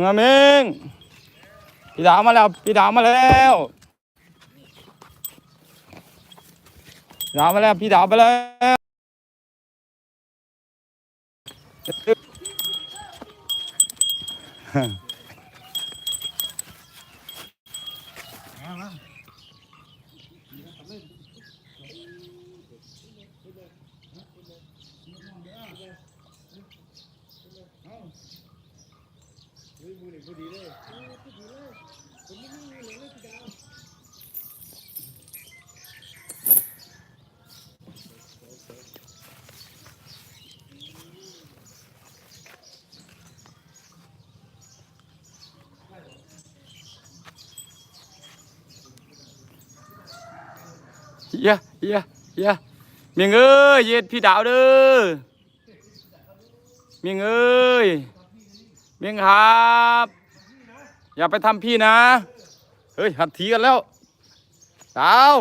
งาเมงพี่ดาวมาแล้ว พี่ดาวมาแล้วดาวมาแล้ว พี่ดาวมาแล้ว ผู้ดีเลยผู้ดีเลยผมไม่รู้เลยไม่ดาวเยอะเยอะเยอะเมียงเอ้ยเย็ดพี่ดาวเด้อเมียงเอ้ยเมียงครับ อย่าไปทำพี่นะ เฮ้ย หัดทีกันแล้วดาว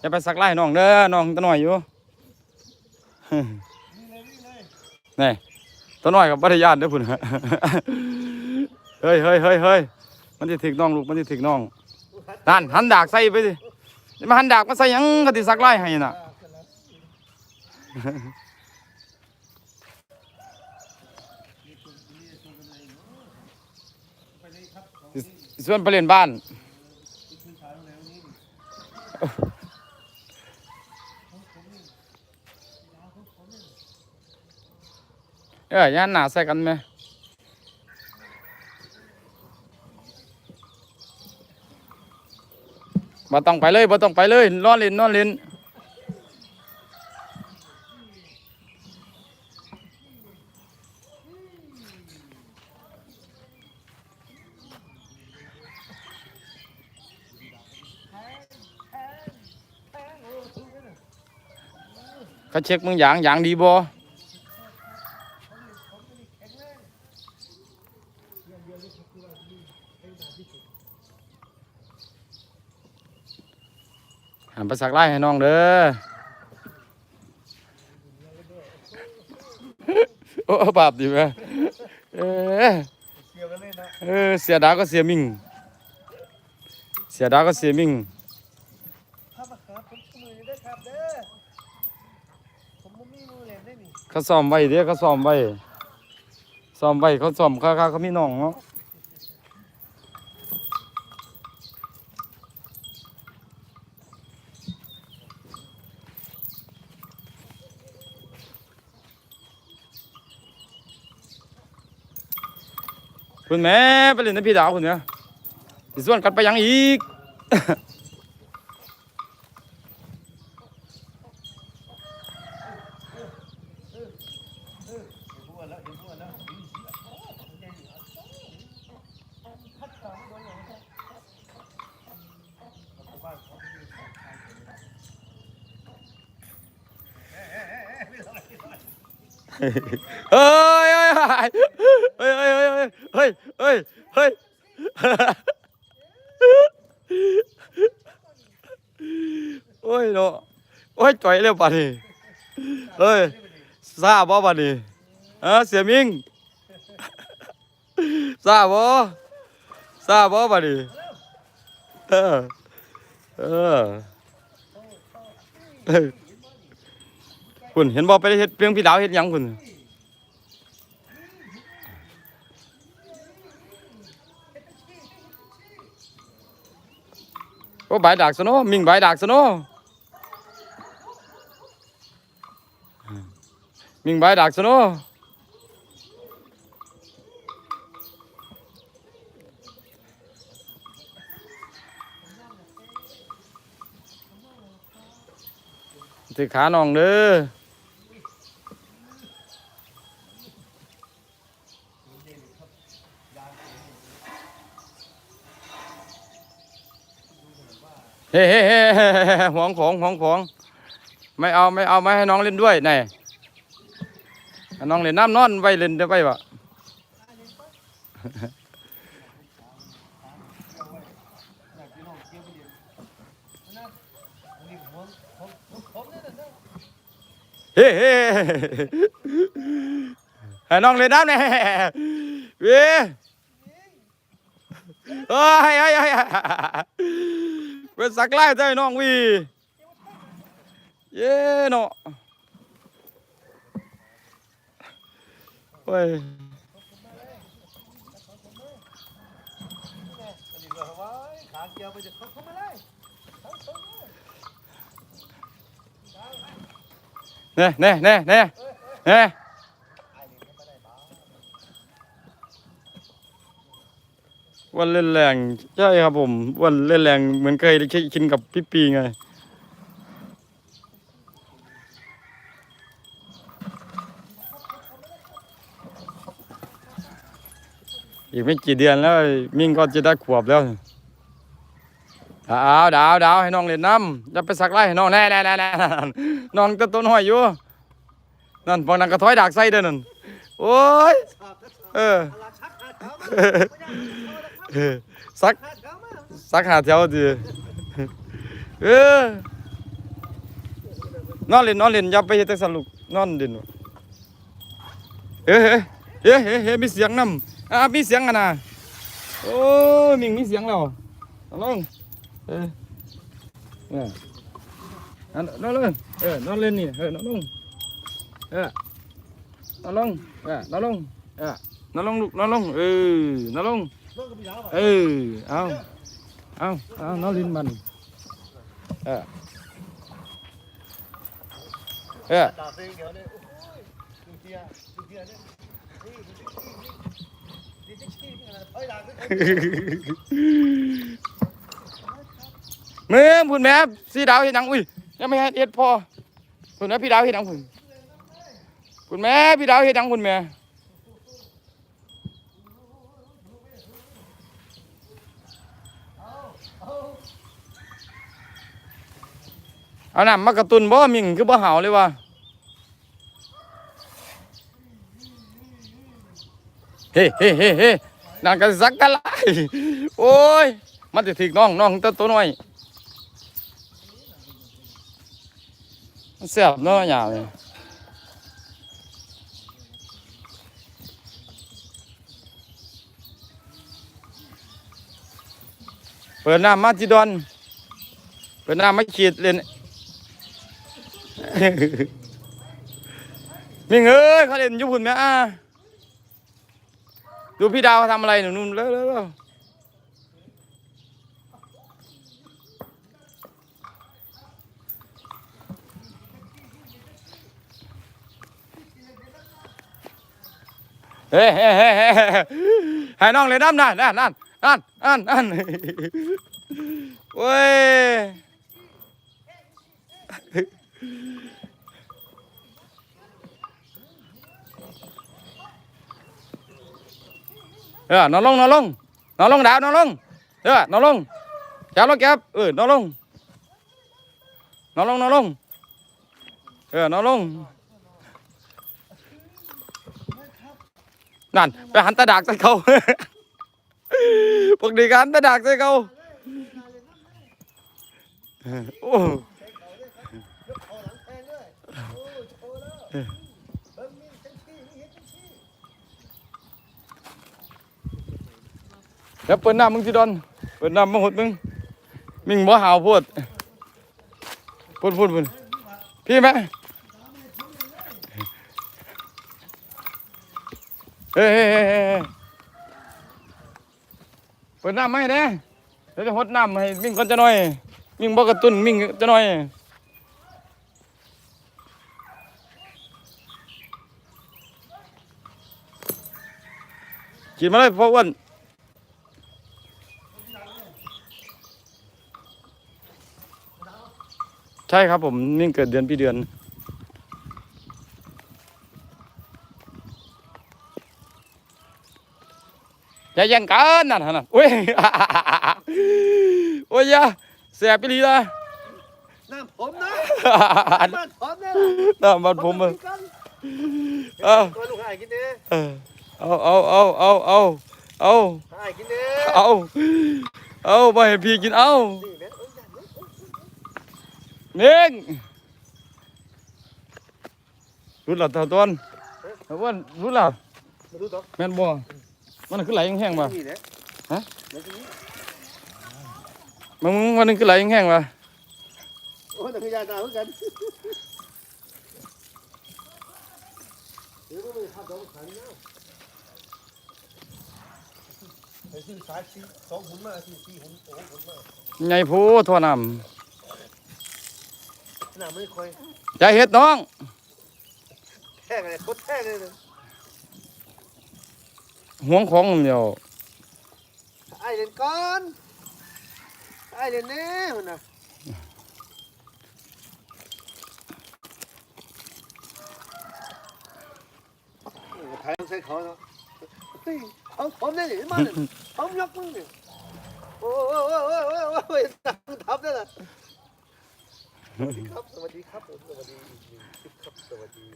อย่าไปสักไล่น้องเด้อน้องตัวหน่อยอยู่นี่ตัวหน่อยกับบัตยานเด้อพุ่นเฮ้ยเฮ้ยเฮ้ยเฮ้ยมันจะถึกน้องลูกมันจะถึกน้องนั่นหันดากใส่ไปสิอย่ามาหันดากมาใส่ยังกะติสักไล่ให้น่ะ ส่วนไปเล่นบ้าน เอ้ยย่านหนาใส่กันไหมบ่ต้องไปเลยบ่ต้องไปเลยนอนเล่นนอนเล่น เขาเช็คมึงอย่างอย่างดีบ่หันไปสักไล่ให้น้องเด้อ โอ้บาปดีไหมเออเกี่ยวกันเออเสียดาก็เสียมิง เสียดาก็เสียมิง ถ้ามาครับผมมือได้ครับเด้อผมบ่มีมือเลยได้นี่ เขาซ้อมไว้เด้อเขาซ้อมไว้ซ้อมไว้เขาซ้อมเขาเขาเขามีน้องเนาะคุณแม่ไปเล่นน้ำพี่ดาวคุณเนี่ยสิส่วนกันไปยังอีก พัดสองบนหลังค่ะบ้านเขาไม่มีของใเฮ้ยเฮ้ยเฮ้ยเฮ้ยเฮ้ยเฮ้ยโอ้ยเนาะโอ้ยจ่อยเร็วป่านี่เฮ้ยซาบ่ป่านี่เออเสียมิงซาบ่ ซาบ่ป่ะนี่เออ เออคุณเห็นบอกไปเฮ็ดเพียงพี่ดาวเฮ็ดหยังคุณโอ้ใบดากซะเนาะมิงใบดากซะเนาะมิงใบดากซะเนาะ ถือขาน้องเด้อเฮ้เฮ้เฮ้หวงของหวงของ ไม่เอาไม่เอาไม่ให้น้องเล่นด้วยนี่ให้น้องเล่นน้ำนอนไว้เล่นได้ไปบ่ เฮ้เฮ้ ให้น้องเล่นน้ำแน่เว้ยเฮ้ยเฮ้ยเฮ้ยเป็นสักไล่ใจน้องวีเย้เนาะเฮ้ยอันนี้ก็ว่าขาเกียวไปจะเขาเข้ามาเลยเข้าเข้ามา เน่เน่เน่เน่เน่วันเล่นแรงใช่ครับผม วันเล่นแรงเหมือนเคยได้กินกับพี่ปีไงอีกไม่กี่เดือนแล้ว มิ่งก็จะได้ขวบแล้วดาวดาวดาวให้น้องเล่นน้ำจะไปสักไล่ให้น้องแน่แน่แน่แน่ น้องตัวต้นห้อยอยู่นั่นพอนังกระท้อยดากไส้เด้อนั่นโอ้ยเออเอาละชักสักขาเท้ามาสักหาแถวดีเออนอนเล่นนอนเล่นอย่าไปเฮ็ดแต่สนุกนอนเล่นเอ้เฮ้เฮ้เฮ้มีเสียงนำอ่ามีเสียงอะนะโอ้มิงมีเสียงแล้วนองเออ เอออะนอนลงเออนอนเล่นนี่เออนอนลงเออนอนลงเออนอนลงเออนอนลงลูกนอนลงเออนอนลงน้องก็มียาวเออเอาเอาเอาน้องลินมันเออเออตาเสียงเดียวเนี่ยโอ้ยดูเทียดูเทียเนี่ยนี่ดูดินี่นี่นี่นี่อะไรเฮ้ยหลังนี่มึงพูดแม่สีดาวเห็นหนังอุ้ย ยังไม่เห็นเอ็ดพอพูดแม่พี่ดาวเห็นหนังพูดพูดแม่พี่ดาวเห็นหนังพูดแม่เอาหน้ำมากระตุนบ่มิงคือบ่เห่าเลยวะเฮ้เฮ้เฮ้เฮ้นั่นก็สักกันไรโอ้ย มันจะถึกน้องน้องตัวตัวน้อย มันเสียบเนาะหยาบเลยเปิดน้ำมาจิดอน เปิดน้ำมาขีดเล่นมิงเอ้ยเขาเล่นยุบุ่นแม่อะดูพี่ดาวเขาทำอะไรหนูนู่นเร็วเเร็วเฮ้เฮ้เฮ้เฮ้ให้น้องเลยน้ำนั่นนั่นนั่นนั่นนั่นนั่นโอ้ยเออนอนลงนอนลงนอนลงดาวนอนลงเออนอนลงจับแล้วแก็บเออนอนลงนอนลงนอนลงเออนอนลง นั่นไปหันตาดากใส่เขาพวกดีกันตาดากใส่เขาโอ้แทงด้วยโอ้ยโชว์แล้วเบิ้งมีเต็มที่มีเห็นเต็มที่แล้วเปิดหน้ามึงสิดอน เปิดหน้ามาหดมึงมิงบ่หาวพูดพูดพูดพูดพี่ไหม เฮ้ยเฮ้ยเฮ้ยเฮ้ยเปิดหน้าไม่เด้เดี๋ยวจะหดน้ำให้มิ่งก่อนจะหน่อย มิ่งบ่กระตุ้นมิ่งจะหน่อยกินมาเลยพ่ออ้วนใช่ครับผมมิ่งเกิดเดือนปีเดือน อย่าแย่งกันนั่นนั่นอุ้ยโอ้ยอยาแสบไปลีละน้ำผมนะน้ำผมเนี่ยน้ำมันผมเออเอเอาอตัวลูกให้กินเด้เออเอาเอาเอาเอาเอาเอาให้กินเด้เอาเอาไปให้พี่กินเอานี่แม่เอ้ยอย่าลุกเน่งรุดหลับตาต้นเอ้ยแต่ว่ารู้แล้วมาดูต่อแม่นบ่ มันนนคือไหลแห้งๆบ่นี่แหละฮะแล้วทีนี้มันมันนึงคือไหลแห้งๆบ่โอ้ยแต่พยานาเหมือนกันเดี๋ยวก็ไม่ขับดอกขันนะไปซื้อสายสี่สองหุ่นมาสี่สี่หุ่นโอ้หุ่นมาใหญ่โพทั่วน้หน้าไม่ค่อยำอย่าเฮ็ดน้องแท่งอะไรโคตรแท่งเลยนะ ห่วงของเดียวไอ้เล่นก่อนไอ้เล่นแน่มันนะโอ้ไทยต้องใช้เขาเนาะเฮ้ยเขาผมเนี่ยมาเนี่ยผมยกมือเนี่ยโอ้โหโอ้โหโอ้โหโอ้โหโอ้ยตังทับได้ละสวัสดีครับ สวัสดีครับผมสวัสดีอีกหนึ่งคลิปครับ สวัสดี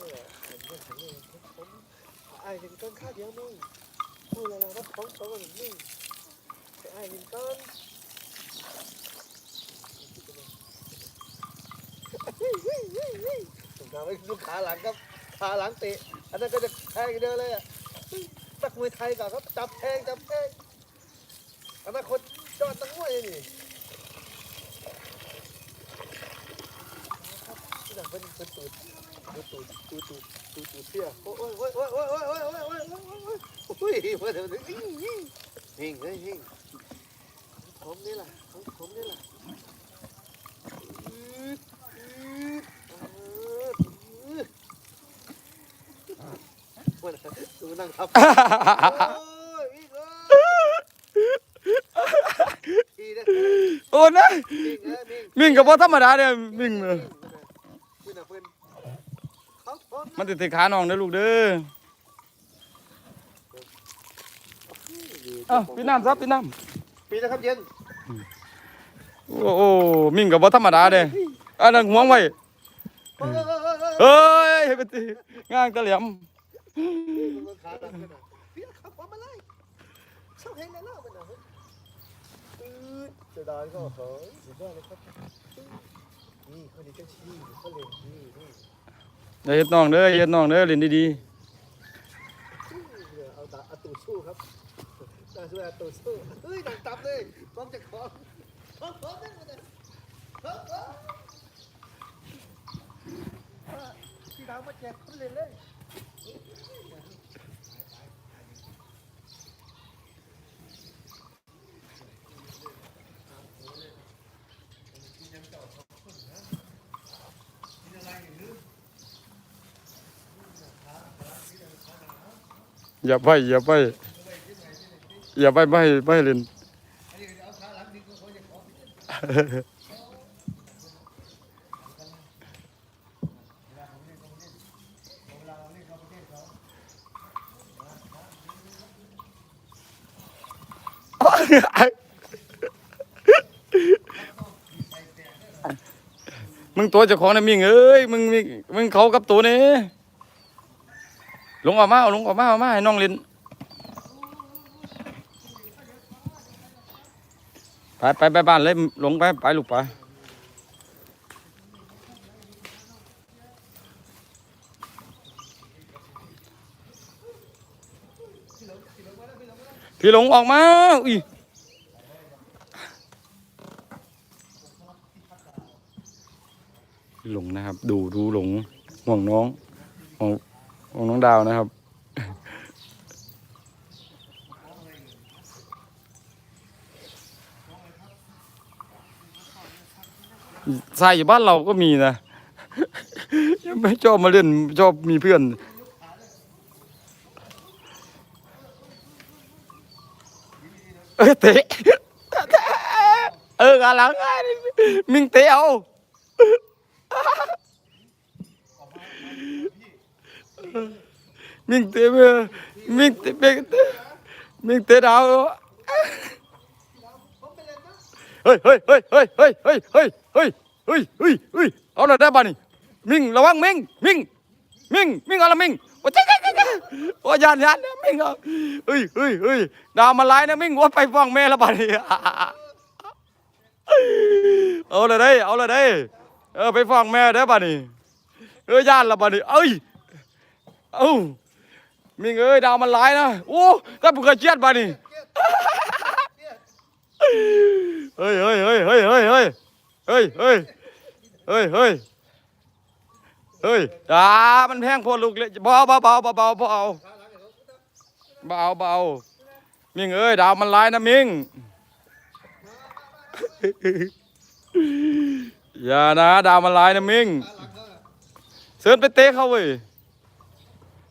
ไอ้นี่เป็นชแนลเนี่ยไอ้เนี่ยไอ้เนี่ยผมไอ้เห็นก้อนข้าเดียวมึงพูดอะไรนะของสองคนมึงไอ้เห็นก้อนผมทำให้ลูกขาหลังครับขาหลังเตะอันนั้นก็จะแทงอย่างเดียวเลยอะตักมวยไทยก่อนครับจับแทงจับแทงอนาคตยอดตั้งมวยนี่ นี่นะเป็นเป็นตูดตูดตูดตูดตูดตูดตูดเสียโอ้ยโอ้ยโอ้ยโอ้ยโอ้ยโอ้ยโอ้ยโอ้ยโอ้ยโอ้ยโอ้ยมาเดี๋ยวนี้หิ่งเลยหิ่งผมนี่ล่ะผมผมนี่ล่ะอืดอืดอืดวันดูนั่งทับโอ้ยวิ่งเลยทีนะโอ้นะวิ่งเลยมิ่งก็บ่ธรรมดาเด้อมิ่งเด้อ วิ่งนะเพื่อนเขาพร้อ มมันติดติขาน้องเด้อลูกเด้อเอ้าพี่น้ำซับพี่น้ปีนะครับเย็นำโอ้โอ้มิ่งก็บ่ธรรมดาเด้ออันนั้นห่วงไว้เฮ้ยเฮ้ยไปติงางตะเหลี่ยมขาดันกันนะพี่ครับพร้อมมาเลยเช่าเฮงแล้วเล่ามันนะจะได้ก็เฮ้ยสุดยอดเลยครับนี่เขาดีจังชี้เขาเล่นนี่นี่ อย่าเฮ็ดน้องเด้อเฮ็ดน้องเด้อเล่นดีเอาตาเอาตูสู้ครับตาสู้เอาตูสู้เฮ้ยดังตับเลยพร้อมจะขอพร้อมพร้อมได้หมดเลยพร้อมพร้อมพี่ดาวมาแจกคนเล่นเลย อย่าไปอย่าไปอย่าไปไม่ไม่ให้เล่นมึงตัวเจ้าของนะมิงเอ้ยมึงมึงเขากับตัวนี่ ลงออกมาเอาลงออกมาเอามาให้น้องล่นไปไปไปบ้านเลยลงไปไปลูกไปพี่หลงออกมาอุ้ยหลงนะครับ ดูดูหลงห่วงน้องห่วง ห่วงน้องดาวนะครับ ทรายอยู่บ้านเราก็มีนะยังไม่ชอบมาเล่นชอบมีเพื่อนเอ้ยเตะเออกาหลังมิงเตะเอา มิงเตะมิงเตะมิงเตะมิงเตะดาวเฮ้ยเฮ้ยเฮ้ยเฮ้ยเฮ้ยเฮ้ยเฮ้ยเฮ้ยเฮ้ยเฮ้ยเฮ้ยเอาละได้ป่ะนี่มิงระวังมิงมิงมิงมิงเอาละมิงโอ้ยโอ้ยยานยานนะมิงเอาเฮ้ยเฮ้ยเฮ้ยดาวมาไล่นะมิงว่าไปฟ้องแม่ละป่ะนี่เอาลยได้เอาลยได้เออไปฟ้องแม่เด้บัดนี้เออยานละบัดนี้เอ้ย เอ้ามิงเอ้ยดาวมันหลายนะโอ้ถ้าบุกกระเจียดบัดนี้เฮ้ยเฮ้ยเฮ้ยเฮ้ยเฮ้ยเฮ้ยเฮ้ยเฮ้ยเฮ้ยเฮ้ยเฮ้ยอ่ามันแพงโพดลูกเลยเบาเบาเบาเบาเบาเบาเบาเบามิงเอ้ยดาวมันหลายนะมิงอย่านะดาวมันลายนะมิงเสิร์นไปเตะเขาเว้ย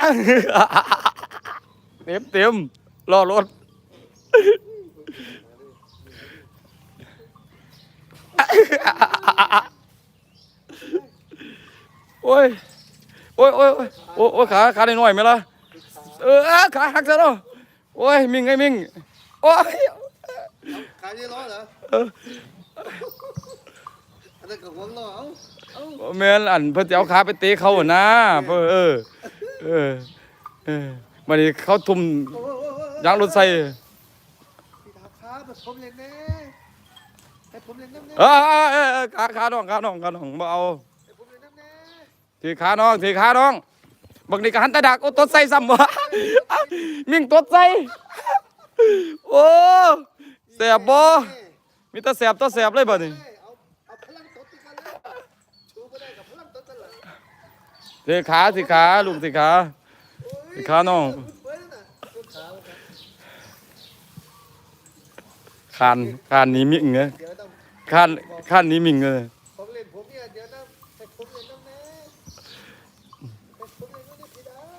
เอ้อเต็มเต็มรอรถโอ้ยโอ้ยโอ้ยโอ้ยโอ้ยโอ้ยขาขาได้หน่อยไหมล่ะเออขาหักซะเนาะโอ้ยมิงไอ้มิงโอ้ยขายยี่ร้อยเหรอเอออันนั้นกับหัวล้อเอาเอา แม่นอันเพิ่นสิเอาขาไปเตะเขาอะนะเพิ่นเออ เออเออวันนี้เขาทุ่มโอ้โหโอ้โหโอ้โหยางรถใส่พี่ดาวครับผมเล่นแน่ให้ผมเล่นน้ำแน่เออเออเออเออขาขาน้องขาน้องขาน้องบ่เอาให้ผมเล่นน้ำแน่ถือขาน้องถือขาน้องบักนี่ก็หันตาดักโอ้ตดใส่ซ้ำบ่มิ่งตดใส่โอ้แสบบ่มีแต่แสบตัวแสบเลยบ่นี่ เอาเอาพลังตดติกันเลยชูไปได้กับพลังตดกันเลย ถือขาถือขาลูกถือขาถือขาน้องเว้ยนั่นน่ะลูกสาวคานคานนี้มิ่งเงยวต้องคานคานนี้มิ่งเงผมเล่นผมเนี่ยเดี๋ยวนะให้ผมเล่นน้ำแน่ให้ผมเล่นน้ำแน่พี่ดาว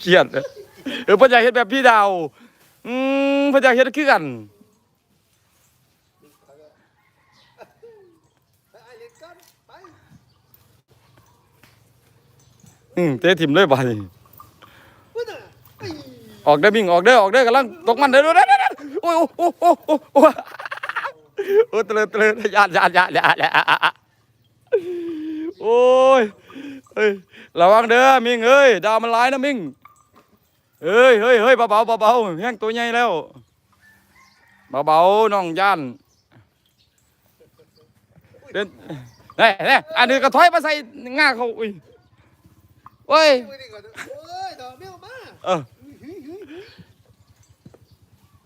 เครียดเออเพิ่นอยากเฮ็ดแบบพี่ดาวอืมพิ่นอยากเฮ็ดคือกัน ไปไอ้เล่นกันไป อืมเตะถิ่มเลยบาดนี้เว้ยน่ะไอ้ออกเด้อมิ่งออกเด้อออกเด้อกำลังตกมันเด้อเด้อเด้อเด้อโอ้ยโอ้โอ้โอ้โอ้โอ้โอ้เตลิดเตลิดยานยานยานยานยานโอ้ยเฮ้ยระวังเด้อมิ่งเอ้ยดาวมันร้ายนะมิ่งเอ้ยเฮ้ยเฮ้ยเบาๆเบาๆแห้งตัวใหญ่แล้วเบาๆน้องย่านเดินนี่นี่อันนี้ก็ถอยมาใส่ง่าเขาอุ้ย โอ้ยเว้ยนี่ก่อนโอ้ยดอกเบี้ยวมาเออเฮ้ยเฮ้ยเฮ้ย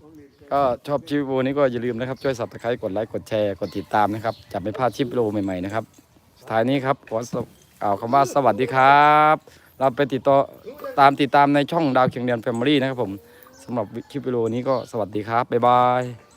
ผมเล่นกันก็ชอบคลิปวิดีโอนี้ก็อย่าลืมนะครับ ช่วยสับตะไคร้กดไลค์กดแชร์กดติดตามนะครับจะไม่พลาดคลิปวิดีโอใหม่ๆนะครับสุดท้ายนี้ครับขอสกล่าวคำว่าสวัสดีครับ เราไปติดต่อตามติดตามในช่องดาวเคียงเดือนแฟมิลี่นะครับผมสำหรับคลิปวิดีโอนี้ก็สวัสดีครับบ๊ายบาย